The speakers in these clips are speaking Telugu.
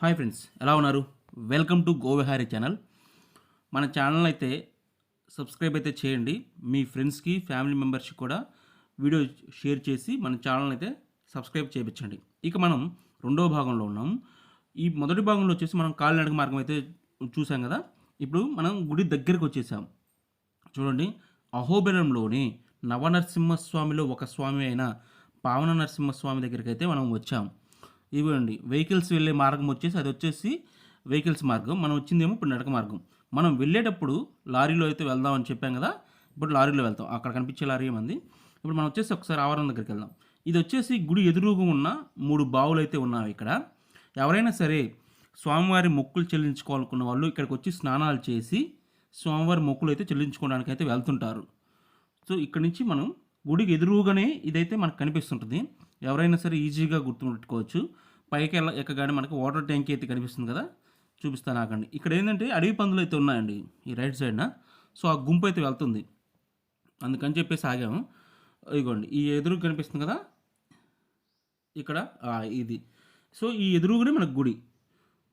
హాయ్ ఫ్రెండ్స్ ఎలా ఉన్నారు? Welcome to Govihari channel. మన ఛానల్ అయితే సబ్స్క్రైబ్ అయితే చేయండి. మీ ఫ్రెండ్స్కి ఫ్యామిలీ మెంబర్స్కి కూడా వీడియో షేర్ చేసి మన ఛానల్ అయితే సబ్స్క్రైబ్ చేయించండి. ఇక మనం రెండవ భాగంలో ఉన్నాం. ఈ మొదటి భాగంలో వచ్చేసి మనం కాలినడక మార్గం అయితే చూసాం కదా. ఇప్పుడు మనం గుడి దగ్గరికి వచ్చేసాం. చూడండి అహోబిలంలోని నవనరసింహస్వామిలో ఒక స్వామి అయిన పావన నరసింహస్వామి దగ్గరికి అయితే మనం వచ్చాం. ఇవ్వండి. వెహికల్స్ వెళ్ళే మార్గం వచ్చేసి అది వచ్చేసి వెహికల్స్ మార్గం. మనం వచ్చిందేమో ఇప్పుడు నడక మార్గం. మనం వెళ్ళేటప్పుడు లారీలో అయితే వెళ్దామని చెప్పాం కదా ఇప్పుడు లారీలో వెళ్తాం. అక్కడ కనిపించే లారీ ఏమంది? ఇప్పుడు మనం వచ్చేసి ఒకసారి ఆవరణ దగ్గరికి వెళ్దాం. ఇది వచ్చేసి గుడి ఎదురుగా ఉన్న మూడు బావులు అయితే ఉన్నాయి ఇక్కడ. ఎవరైనా సరే స్వామివారి మొక్కులు చెల్లించుకోవాలనుకున్న వాళ్ళు ఇక్కడికి వచ్చి స్నానాలు చేసి స్వామివారి మొక్కులు అయితే చెల్లించుకోవడానికి అయితే వెళ్తుంటారు. సో ఇక్కడ నుంచి మనం గుడికి ఎదురుగానే ఇదైతే మనకు కనిపిస్తుంటుంది. ఎవరైనా సరే ఈజీగా గుర్తుపెట్టుకోవచ్చు. పైకి వెళ్ళ ఎక్కగానే మనకి వాటర్ ట్యాంక్ అయితే కనిపిస్తుంది కదా? చూపిస్తాను ఆకండి ఇక్కడ ఏంటంటే అడవి పందులు అయితే ఉన్నాయండి ఈ రైట్ సైడ్న. సో ఆ గుంపు అయితే వెళ్తుంది. అందుకని చెప్పేసి ఆగాము. ఇదిగోండి ఈ ఎదురు కనిపిస్తుంది కదా? ఇక్కడ ఇది. సో ఈ ఎదురుగునే మనకు గుడి.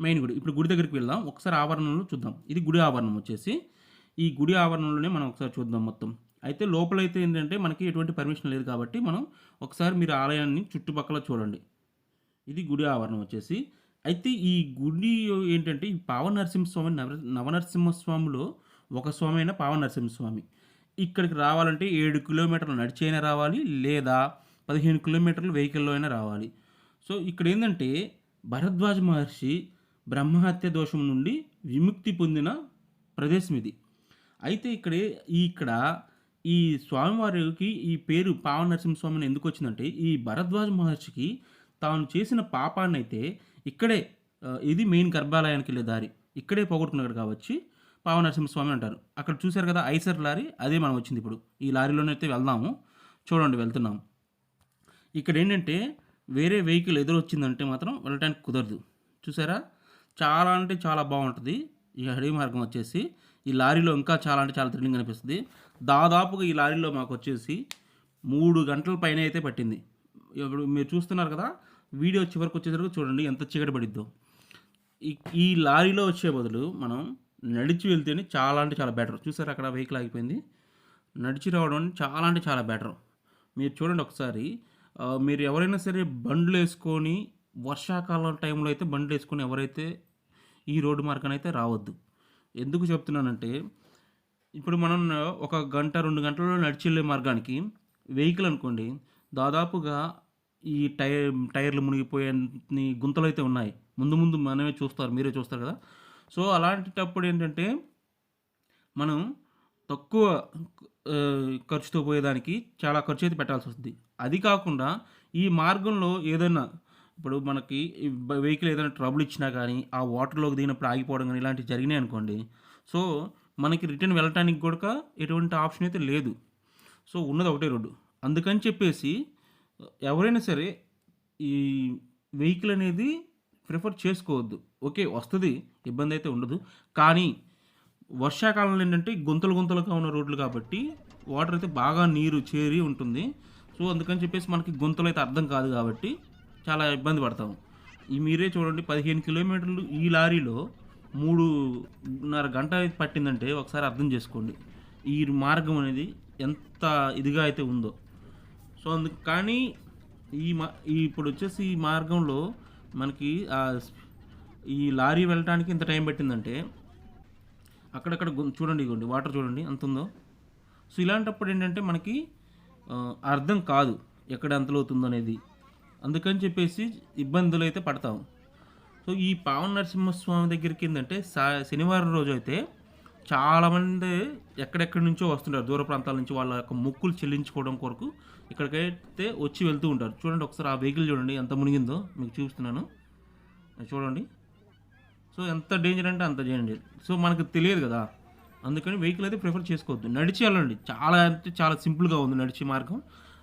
మెయిన్ గుడి. ఇప్పుడు గుడి దగ్గరికి వెళ్దాం. ఒకసారి ఆవరణలో చూద్దాం. ఇది గుడి ఆవరణం వచ్చేసి. ఈ గుడి ఆవరణలోనే మనం ఒకసారి చూద్దాం మొత్తం. అయితే లోపలైతే ఏంటంటే మనకి ఎటువంటి పర్మిషన్ లేదు కాబట్టి మనం ఒకసారి మీరు ఆలయాన్ని చుట్టుపక్కల చూడండి. ఇది గుడి ఆవరణం వచ్చేసి. అయితే ఈ గుడి ఏంటంటే ఈ పావ నరసింహస్వామి నవ నవనరసింహస్వామిలో ఒక స్వామి అయిన పావ నరసింహస్వామి ఇక్కడికి రావాలంటే ఏడు కిలోమీటర్లు నడిచి అయినా రావాలి లేదా పదిహేను కిలోమీటర్లు వెహికల్లో అయినా రావాలి. సో ఇక్కడ ఏంటంటే భరద్వాజ మహర్షి బ్రహ్మహత్య దోషం నుండి విముక్తి పొందిన ప్రదేశం ఇది. అయితే ఇక్కడ ఇక్కడ ఈ స్వామివారికి ఈ పేరు పావ నరసింహస్వామిని ఎందుకు వచ్చిందంటే ఈ భరద్వాజ మహర్షికి తాను చేసిన పాపాన్ని అయితే ఇక్కడే ఇది మెయిన్ గర్భాలయానికి వెళ్ళే దారి. ఇక్కడే పోగొట్టుకున్నాడు కాబట్టి పావ నరసింహస్వామి అంటారు. అక్కడ చూశారు కదా ఐసర్ లారీ అదే మనం వచ్చింది ఇప్పుడు. ఈ లారీలోనే అయితే వెళ్దాము. చూడండి వెళ్తున్నాం ఇక్కడ ఏంటంటే వేరే వెహికల్ ఎదురు వచ్చిందంటే మాత్రం వెళ్ళటానికి కుదరదు. చూసారా? చాలా అంటే చాలా బాగుంటుంది. ఈ అడవి మార్గం వచ్చేసి ఈ లారీలో ఇంకా చాలా అంటే చాలా థ్రిల్లింగ్ అనిపిస్తుంది. దాదాపుగా ఈ లారీలో మాకు వచ్చేసి మూడు గంటల పైన అయితే పట్టింది. ఇప్పుడు మీరు చూస్తున్నారు కదా వీడియో చివరికి వచ్చేసరికి చూడండి ఎంత చీకటి పడిద్దో. ఈ ఈ లారీలో వచ్చే బదులు మనం నడిచి వెళ్తేనే చాలా అంటే చాలా బెటర్ చూసారు అక్కడ వెహికల్ ఆగిపోయింది? నడిచి రావడం చాలా అంటే చాలా బెటర్ మీరు చూడండి ఒకసారి మీరు ఎవరైనా సరే బండ్లు వేసుకొని వర్షాకాలం టైంలో అయితే బండ్లు వేసుకొని ఎవరైతే ఈ రోడ్డు మార్గం అయితే రావద్దు. ఎందుకు చెప్తున్నానంటే ఇప్పుడు మనం ఒక గంట రెండు గంటల్లో నడిచి వెళ్ళే మార్గానికి వెహికల్ అనుకోండి దాదాపుగా ఈ టైర్ టైర్లు మునిగిపోయే గుంతలు అయితే ఉన్నాయి. ముందు ముందు మనమే చూస్తారు మీరే చూస్తారు కదా. సో అలాంటప్పుడు ఏంటంటే మనం తక్కువ ఖర్చుతో పోయేదానికి చాలా ఖర్చు అయితే పెట్టాల్సి వస్తుంది. అది కాకుండా ఈ మార్గంలో ఏదైనా ఇప్పుడు మనకి వెహికల్ ఏదైనా ట్రబుల్ ఇచ్చినా కానీ ఆ వాటర్లోకి దిగినప్పుడు ఆగిపోవడం కానీ ఇలాంటివి జరిగినాయి అనుకోండి. సో మనకి రిటర్న్ వెళ్ళటానికి కూడా ఎటువంటి ఆప్షన్ అయితే లేదు. సో ఉన్నది ఒకటే రోడ్డు. అందుకని చెప్పేసి ఎవరైనా సరే ఈ వెహికల్ అనేది ప్రిఫర్ చేసుకోవద్దు. ఓకే వస్తుంది ఇబ్బంది అయితే ఉండదు. కానీ వర్షాకాలంలో ఏంటంటే గుంతలు గుంతలుగా ఉన్న రోడ్లు కాబట్టి వాటర్ అయితే బాగా నీరు చేరి ఉంటుంది. సో అందుకని చెప్పేసి మనకి గుంతలు అయితే అర్థం కాదు కాబట్టి చాలా ఇబ్బంది పడతాం. ఈ మీరే చూడండి పదిహేను కిలోమీటర్లు ఈ లారీలో మూడున్నర గంట పట్టిందంటే ఒకసారి అర్థం చేసుకోండి. ఈ మార్గం అనేది ఎంత ఇదిగా అయితే ఉందో. సో అందుకు కానీ ఈ మా ఇప్పుడు వచ్చేసి ఈ మార్గంలో మనకి ఈ లారీ వెళ్ళటానికి ఇంత టైం పట్టిందంటే అక్కడక్కడ చూడండి ఇగోండి వాటర్ చూడండి ఎంత ఉందో. సో ఇలాంటప్పుడు ఏంటంటే మనకి అర్థం కాదు ఎక్కడ ఎంతలో అవుతుందో అనేది అందుకని చెప్పేసి ఇబ్బందులు అయితే పడతాం. సో ఈ పావన నరసింహస్వామి దగ్గరికి ఏంటంటే సా శనివారం రోజు అయితే చాలామంది ఎక్కడెక్కడి నుంచో వస్తుంటారు. దూర ప్రాంతాల నుంచి వాళ్ళ యొక్క మొక్కులు చెల్లించుకోవడం కొరకు ఇక్కడికైతే వచ్చి వెళ్తూ ఉంటారు. చూడండి ఒకసారి ఆ వెహికల్ చూడండి ఎంత మునిగిందో మీకు చూస్తున్నాను చూడండి. సో ఎంత డేంజర్ అంటే అంత డేంజర్. సో మనకు తెలియదు కదా. అందుకని వెహికల్ అయితే ప్రిఫర్ చేసుకోవద్దు. నడిచి వెళ్ళండి. చాలా అంటే చాలా సింపుల్గా ఉంది నడిచే మార్గం.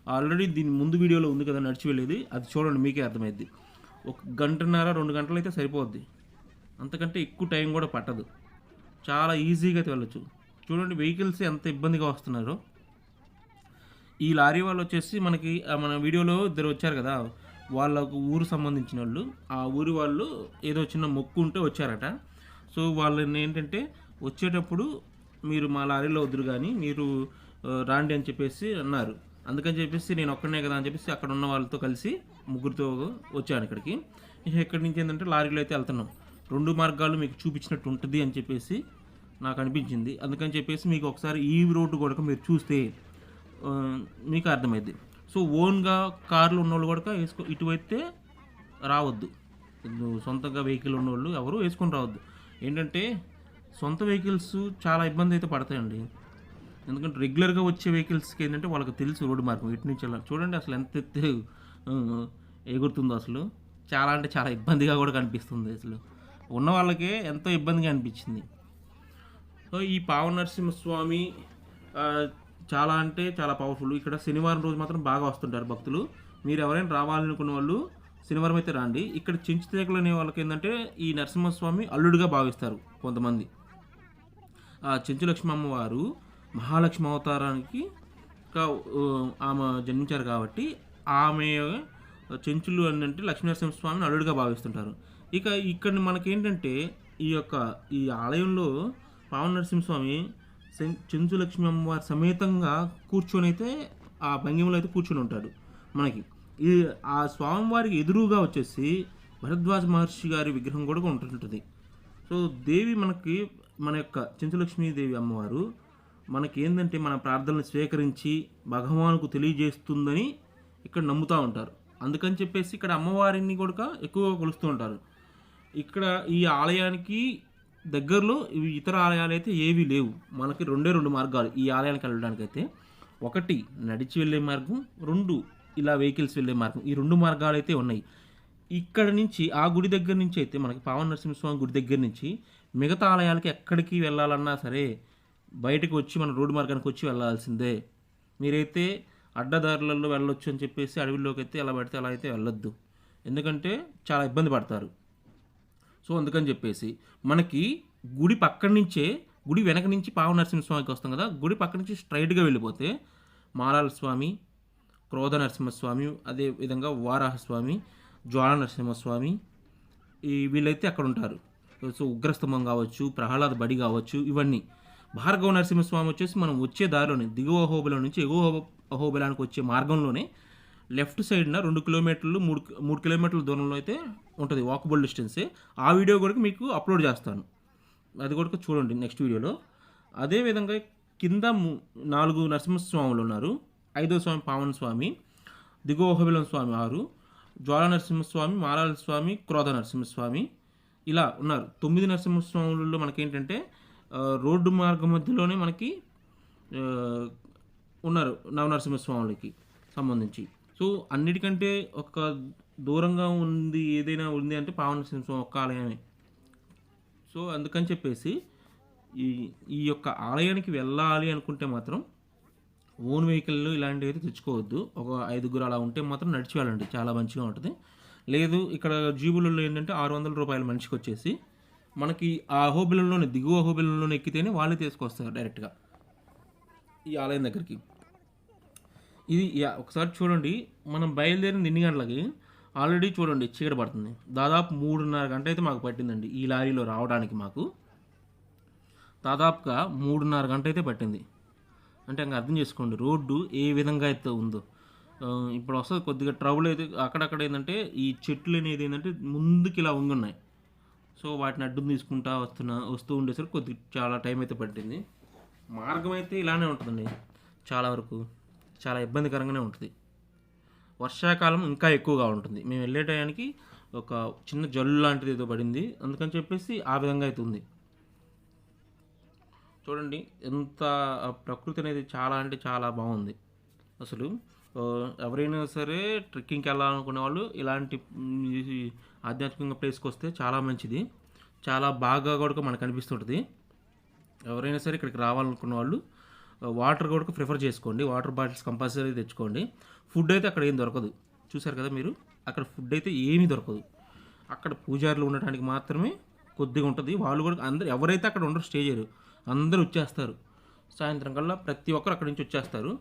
ఆల్రెడీ దీని ముందు వీడియోలో ఉంది కదా నడిచి వెళ్ళేది. అది చూడండి మీకే అర్థమైద్ది. ఒక గంటన్నర రెండు గంటలు అయితే సరిపోద్ది. అంతకంటే ఎక్కువ టైం కూడా పట్టదు. చాలా ఈజీగా అయితే వెళ్ళొచ్చు. చూడండి వెహికల్స్ ఎంత ఇబ్బందిగా వస్తున్నారో. ఈ లారీ వాళ్ళు వచ్చేసి మనకి మన వీడియోలో ఇద్దరు వచ్చారు కదా. వాళ్ళకు ఊరు సంబంధించిన వాళ్ళు. ఆ ఊరి వాళ్ళు ఏదో చిన్న మొక్కు ఉంటే వచ్చారట. సో వాళ్ళని ఏంటంటే వచ్చేటప్పుడు మీరు మా లారీలో వద్దురు కానీ మీరు రాండి అని చెప్పేసి అన్నారు. అందుకని చెప్పేసి నేను ఒక్కనే కదా అని చెప్పేసి అక్కడ ఉన్న వాళ్ళతో కలిసి ముగ్గురితో వచ్చాను ఇక్కడికి. ఇక్కడి నుంచి ఏంటంటే లారీలో అయితే వెళ్తున్నాం. రెండు మార్గాలు మీకు చూపించినట్టు ఉంటుంది అని చెప్పేసి నాకు అనిపించింది. అందుకని చెప్పేసి మీకు ఒకసారి ఈ రోడ్డు కూడా మీరు చూస్తే మీకు అర్థమైంది సో ఓన్గా కార్లు ఉన్నోళ్ళు కూడా వేసుకో ఇటువైతే రావద్దు. సొంతంగా వెహికల్ ఉన్నోళ్ళు ఎవరు వేసుకొని రావద్దు. ఏంటంటే సొంత వెహికల్స్ చాలా ఇబ్బంది అయితే పడతాయండి. ఎందుకంటే రెగ్యులర్గా వచ్చే వెహికల్స్కి ఏంటంటే వాళ్ళకి తెలుసు రోడ్డు మార్గం ఇటు నుంచి వెళ్ళాలి. చూడండి అసలు ఎంత ఎత్తు ఎగురుతుందో అసలు. చాలా అంటే చాలా ఇబ్బందిగా కూడా కనిపిస్తుంది అసలు. ఉన్న వాళ్ళకే ఎంతో ఇబ్బందిగా అనిపించింది. సో ఈ పావ నరసింహస్వామి చాలా అంటే చాలా పవర్ఫుల్ ఇక్కడ శనివారం రోజు మాత్రం బాగా వస్తుంటారు భక్తులు. మీరు ఎవరైనా రావాలనుకున్న వాళ్ళు శనివారం అయితే రండి. ఇక్కడ చెంచు తీగలు అనే వాళ్ళకి ఏంటంటే ఈ నరసింహస్వామి అల్లుడిగా భావిస్తారు కొంతమంది. ఆ చెంచు లక్ష్మమ్మ వారు మహాలక్ష్మి అవతారానికి ఆమె జన్మించారు కాబట్టి ఆమె చెంచులు అని అంటే లక్ష్మీనరసింహస్వామిని అల్లుడిగా భావిస్తుంటారు. ఇక ఇక్కడ మనకేంటంటే ఈ యొక్క ఈ ఆలయంలో పావన నరసింహస్వామి చెంచు లక్ష్మీ అమ్మవారి సమేతంగా కూర్చొని అయితే ఆ భంగిమలో అయితే కూర్చొని ఉంటాడు మనకి. ఈ ఆ స్వామివారికి ఎదురుగా వచ్చేసి భరద్వాజ మహర్షి గారి విగ్రహం కూడా ఉంటుంటుంది. సో దేవి మనకి మన యొక్క చెంచులక్ష్మీదేవి అమ్మవారు మనకి ఏంటంటే మన ప్రార్థనలు స్వీకరించి భగవానుకు తెలియజేస్తుందని ఇక్కడ నమ్ముతూ ఉంటారు. అందుకని చెప్పేసి ఇక్కడ అమ్మవారిని కూడా ఎక్కువగా కొలుస్తూ ఉంటారు. ఇక్కడ ఈ ఆలయానికి దగ్గరలో ఇవి ఇతర ఆలయాలు అయితే ఏవీ లేవు. మనకి రెండే రెండు మార్గాలు ఈ ఆలయానికి వెళ్ళడానికి అయితే ఒకటి నడిచి వెళ్ళే మార్గం రెండు ఇలా వెహికల్స్ వెళ్ళే మార్గం. ఈ రెండు మార్గాలు అయితే ఉన్నాయి. ఇక్కడ నుంచి ఆ గుడి దగ్గర నుంచి అయితే మనకి పావన నరసింహస్వామి గుడి దగ్గర నుంచి మిగతా ఆలయాలకి ఎక్కడికి వెళ్ళాలన్నా సరే బయటకు వచ్చి మన రోడ్డు మార్గానికి వచ్చి వెళ్ళాల్సిందే. మీరైతే అడ్డదారులలో వెళ్ళొచ్చు అని చెప్పేసి అడవిలోకి అయితే ఎలా పడితే అలా అయితే వెళ్ళొద్దు. ఎందుకంటే చాలా ఇబ్బంది పడతారు. సో అందుకని చెప్పేసి మనకి గుడి పక్క నుంచే గుడి వెనక నుంచి పావ నరసింహస్వామికి వస్తాం కదా గుడి పక్క నుంచి స్ట్రైట్గా వెళ్ళిపోతే మారాల స్వామి క్రోధ నరసింహస్వామి అదే విధంగా వారాహస్వామి జ్వాల నరసింహస్వామి ఈ వీళ్ళైతే అక్కడ ఉంటారు. సో ఉగ్రస్తంభం కావచ్చు ప్రహ్లాద బడి కావచ్చు ఇవన్నీ. భార్గవ నరసింహస్వామి వచ్చేసి మనం వచ్చే దారిలోనే దిగువ అహోబిలం నుంచి ఎగువ అహో- అహోబిలానికి వచ్చే మార్గంలోనే లెఫ్ట్ సైడ్న రెండు కిలోమీటర్లు మూడు మూడు కిలోమీటర్ల దూరంలో అయితే ఉంటుంది వాకబుల్ డిస్టెన్సే ఆ వీడియో కూడా మీకు అప్లోడ్ చేస్తాను. అది కూడా చూడండి నెక్స్ట్ వీడియోలో. అదేవిధంగా కింద నాలుగు నరసింహస్వాములు ఉన్నారు. ఐదో స్వామి పావన స్వామి దిగువ అహోబిలం స్వామి ఆరు జ్వాల నరసింహస్వామి మారాల స్వామి క్రోధ నరసింహస్వామి ఇలా ఉన్నారు. తొమ్మిది నరసింహస్వాములలో మనకేంటంటే రోడ్డు మార్గం మధ్యలోనే మనకి ఉన్నారు నవనరసింహస్వాములకి సంబంధించి. సో అన్నిటికంటే ఒక దూరంగా ఉంది ఏదైనా ఉంది అంటే పావన నరసింహస్వామి ఒక్క ఆలయమే. సో అందుకని చెప్పేసి ఈ ఈ యొక్క ఆలయానికి వెళ్ళాలి అనుకుంటే మాత్రం ఓన్ వెహికల్ ఇలాంటివి అయితే తెచ్చుకోవద్దు. ఒక ఐదుగురు అలా ఉంటే మాత్రం నడిచి వెళ్ళండి. చాలా మంచిగా ఉంటుంది. లేదు ఇక్కడ జీబులలో ఏంటంటే ఆరు వందల రూపాయలు మనిషికి వచ్చేసి మనకి ఆ అహోబిలంలోనే దిగువ అహోబిలంలోనే ఎక్కితేనే వాళ్ళే తీసుకొస్తారు డైరెక్ట్గా. ఈ ఆలయం దగ్గరికి. ఇది యా- ఒకసారి చూడండి. మనం బయలుదేరింది ఎన్ని గంటలకి? ఆల్రెడీ చూడండి చీకటి పడుతుంది. దాదాపు మూడున్నర గంట అయితే మాకు పట్టిందండి ఈ లారీలో రావడానికి మాకు. దాదాపుగా మూడున్నర గంట అయితే పట్టింది. అంటే ఇంకా అర్థం చేసుకోండి రోడ్డు ఏ విధంగా అయితే ఉందో. ఇప్పుడు వస్తుంది కొద్దిగా ట్రబుల్ అయితే అక్కడక్కడ ఏంటంటే ఈ చెట్లు అనేది ఏంటంటే ముందుకి ఇలా ఉంగున్నాయి. సో వాటిని అడ్డు తీసుకుంటా వస్తున్నా వస్తూ ఉండేసరికి కొద్ది చాలా టైం అయితే పట్టింది. మార్గం అయితే ఇలానే ఉంటుందండి. చాలా వరకు చాలా ఇబ్బందికరంగానే ఉంటుంది. వర్షాకాలం ఇంకా ఎక్కువగా ఉంటుంది. మేము వెళ్ళే టయానికి ఒక చిన్న జల్లు లాంటిది ఏదో పడింది. అందుకని చెప్పేసి ఆ విధంగా అయితే ఉంది. చూడండి ఎంత ప్రకృతి అనేది చాలా అంటే చాలా బాగుంది. అసలు ఎవరైనా సరే ట్రెక్కింగ్కి వెళ్ళాలనుకునే వాళ్ళు ఇలాంటి ఆధ్యాత్మిక ప్లేస్కి వస్తే చాలా మంచిది. చాలా బాగా కూడా మనకు అనిపిస్తుంటుంది. ఎవరైనా సరే ఇక్కడికి రావాలనుకున్న వాళ్ళు వాటర్ కూడా ప్రిఫర్ చేసుకోండి. వాటర్ బాటిల్స్ కంపల్సరీ తెచ్చుకోండి. ఫుడ్ అయితే అక్కడ ఏం దొరకదు. చూసారు కదా మీరు? అక్కడ ఫుడ్ అయితే ఏమీ దొరకదు. అక్కడ పూజారులు ఉండటానికి మాత్రమే కొద్దిగా ఉంటుంది. వాళ్ళు కూడా అందరు ఎవరైతే అక్కడ ఉండరు స్టే చేయరు. అందరూ వచ్చేస్తారు. సాయంత్రం కల్లా ప్రతి ఒక్కరు అక్కడి నుంచి వచ్చేస్తారు.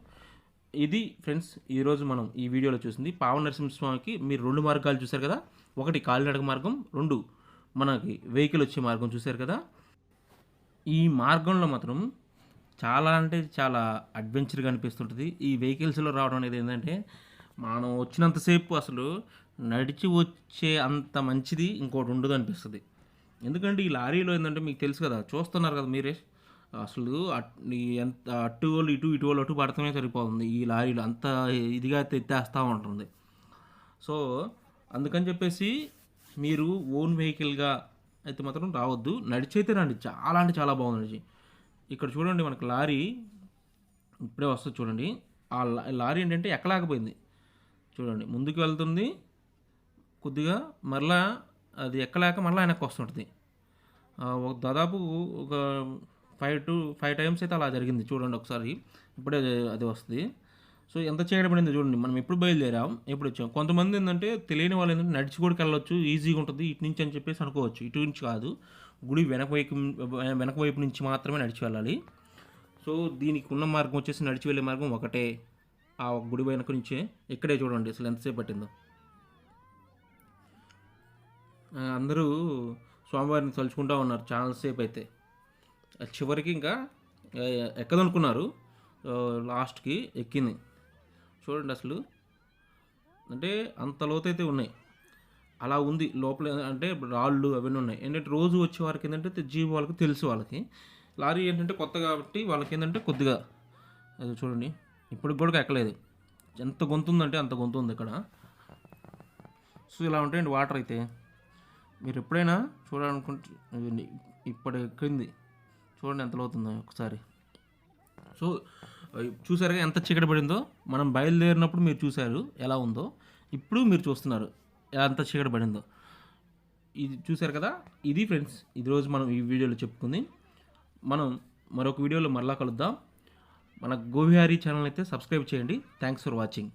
ఇది ఫ్రెండ్స్ ఈరోజు మనం ఈ వీడియోలో చూసింది పావన నరసింహస్వామికి మీరు రెండు మార్గాలు చూశారు కదా? ఒకటి కాలినడక మార్గం రెండు మనకి వెహికల్ వచ్చే మార్గం చూశారు కదా? ఈ మార్గంలో మాత్రం చాలా అంటే చాలా అడ్వెంచర్గా అనిపిస్తుంటుంది. ఈ వెహికల్స్లో రావడం అనేది ఏంటంటే మనం వచ్చినంతసేపు అసలు నడిచి వచ్చే అంత మంచిది ఇంకోటి ఉండదు అనిపిస్తుంది. ఎందుకంటే ఈ లారీలో ఏంటంటే మీకు తెలుసు కదా చూస్తున్నారు కదా మీరే? అసలు ఎంత అటు వాళ్ళు ఇటు ఇటు వాళ్ళు అటు పడతామే సరిపోతుంది. ఈ లారీలు అంత ఇదిగా తెత్తేస్తూ ఉంటుంది. సో అందుకని చెప్పేసి మీరు ఓన్ వెహికల్గా అయితే మాత్రం రావద్దు. నడిచైతే రండి. చాలా అంటే చాలా బాగుంది నడిచి. ఇక్కడ చూడండి మనకు లారీ ఇప్పుడే వస్తుంది చూడండి. ఆ లారీ ఏంటంటే ఎక్కలేకపోయింది. చూడండి ముందుకు వెళ్తుంది. కొద్దిగా మరలా అది ఎక్కలేక మరలా వెనక్కి వస్తుంటుంది. ఒక దాదాపు ఒక ఫైవ్ టు ఫైవ్ టైమ్స్ అయితే అలా జరిగింది చూడండి ఒకసారి. ఇప్పుడే అది వస్తుంది. సో ఎంత చేయడమైంది చూడండి. మనం ఎప్పుడు బయలుదేరాం ఎప్పుడు వచ్చాం. కొంతమంది ఏంటంటే తెలియని వాళ్ళు ఏంటంటే నడిచి కూడా వెళ్ళొచ్చు ఈజీగా ఉంటుంది ఇటు నుంచి అని చెప్పేసి అనుకోవచ్చు. ఇటు నుంచి కాదు గుడి వెనక వైపు వెనక వైపు నుంచి మాత్రమే నడిచి వెళ్ళాలి. సో దీనికి ఉన్న మార్గం వచ్చేసి నడిచి వెళ్ళే మార్గం ఒకటే. ఆ గుడి వెనక నుంచే ఇక్కడే చూడండి అసలు ఎంతసేపు పట్టిందో. అందరూ స్వామివారిని తలుచుకుంటూ ఉన్నారు చాలాసేపు అయితే. చివరికి ఇంకా ఎక్కదనుకున్నారు. లాస్ట్కి ఎక్కింది. చూడండి అసలు. అంటే అంత లోతైతే ఉన్నాయి. అలా ఉంది. లోపల అంటే రాళ్ళు అవన్నీ ఉన్నాయి. ఏంటంటే రోజు వచ్చే వారికి ఏంటంటే జీవ వాళ్ళకి తెలుసు వాళ్ళకి. లారీ ఏంటంటే కొత్త కాబట్టి వాళ్ళకి ఏంటంటే కొద్దిగా అది చూడండి. ఇప్పటికి కూడా ఎక్కలేదు. ఎంత గొంతు ఉందంటే అంత గొంతు ఉంది ఇక్కడ. సో ఇలా ఉంటాయండి వాటర్ అయితే. మీరు ఎప్పుడైనా చూడాలనుకుంటే ఇప్పటి క్రింది ఎక్కింది. చూడండి ఎంత అవుతుందో ఒకసారి. సో చూసారుగా ఎంత చీకటి పడిందో? మనం బయలుదేరినప్పుడు మీరు చూశారు ఎలా ఉందో. ఇప్పుడు మీరు చూస్తున్నారు ఎంత చీకటి పడిందో. ఇది చూశారు కదా? ఇది ఫ్రెండ్స్ ఇది రోజు మనం ఈ వీడియోలో చెప్పుకుంది. మనం మరొక వీడియోలో మరలా కలుద్దాం. మన గోవిహారీ ఛానల్ అయితే సబ్స్క్రైబ్ చేయండి. Thanks for watching